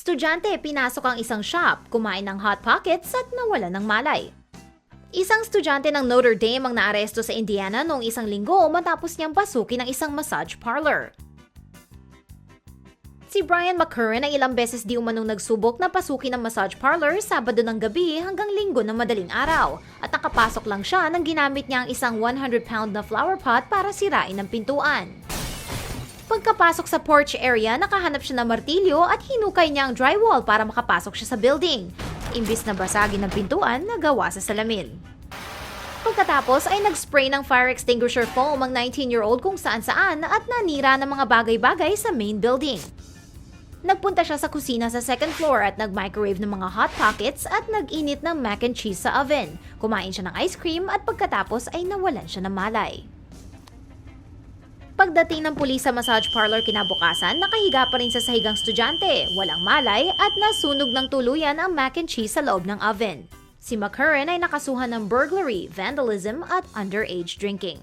Estudyante, pinasok ang isang shop, kumain ng Hot Pockets at nawala ng malay. Isang estudyante ng Notre Dame ang naaresto sa Indiana noong isang linggo matapos niyang pasukin ng isang massage parlor. Si Brian McCurran ay ilang beses di umanong nagsubok na pasukin ng massage parlor Sabado ng gabi hanggang linggo ng madaling araw at nakapasok lang siya nang ginamit niya ang isang 100-pound na flower pot para sirain ang pintuan. Pagkapasok sa porch area, nakahanap siya ng martilyo at hinukay niya ang drywall para makapasok siya sa building. Imbis na basagin ng pintuan, nagawa sa salamin. Pagkatapos ay nag-spray ng fire extinguisher foam ang 19-year-old kung saan-saan at nanira ng mga bagay-bagay sa main building. Nagpunta siya sa kusina sa second floor at nag-microwave ng mga hot pockets at nag-init ng mac and cheese sa oven. Kumain siya ng ice cream at pagkatapos ay nawalan siya ng malay. Pagdating ng pulis sa massage parlor kinabukasan, nakahiga pa rin sa sahigang estudyante, walang malay at nasunog ng tuluyan ang mac and cheese sa loob ng oven. Si McCurran ay nakasuhan ng burglary, vandalism at underage drinking.